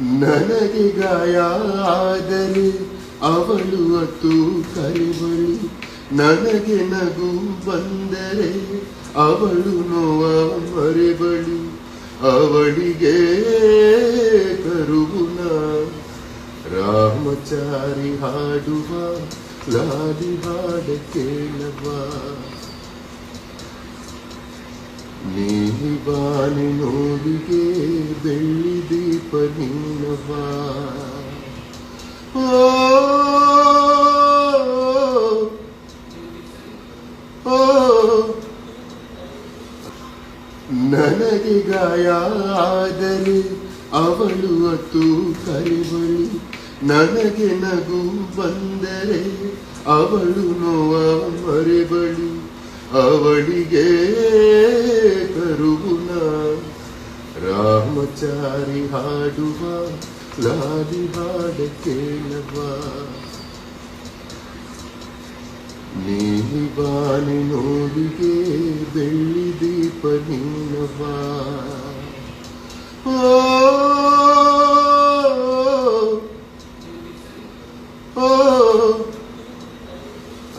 ನನಗೆ ಗಾಯ ಆದರೆ ಅವಳು ಅತ್ತು ಕರೆವಳು ನನಗೆ ನಗು ಬಂದರೆ ಅವಳು ನೋವ ಮರೆಬಳು. ಅವಳಿಗೆ ಕರುವುನ ರಾಮಚಾರಿ ಹಾಡುವ, ಲಾಲಿ ಹಾಡ ಕೇಳವ. ನೀಲಿ ಬಾಲಿ ನೋಡಿಗೆ ಬೆಳ್ಳಿ ದೀಪ ನೀನವ ಓ, ಓ, ನನಗೆ ಗಾಯ ಆದರೆ ಅವಳು ಅತ್ತು ಕರೆವಳು ನನಗೆ ನಗು ಬಂದರೆ ಅವಳು ನೋವ ಮರೆಬಳು. ಅವಳಿಗೆ ಕರುವುನ ब्रह्मचारी हाडुवा लादी हाड केलवा नीली बानी नोडी के बेली दीप नीलवा ओ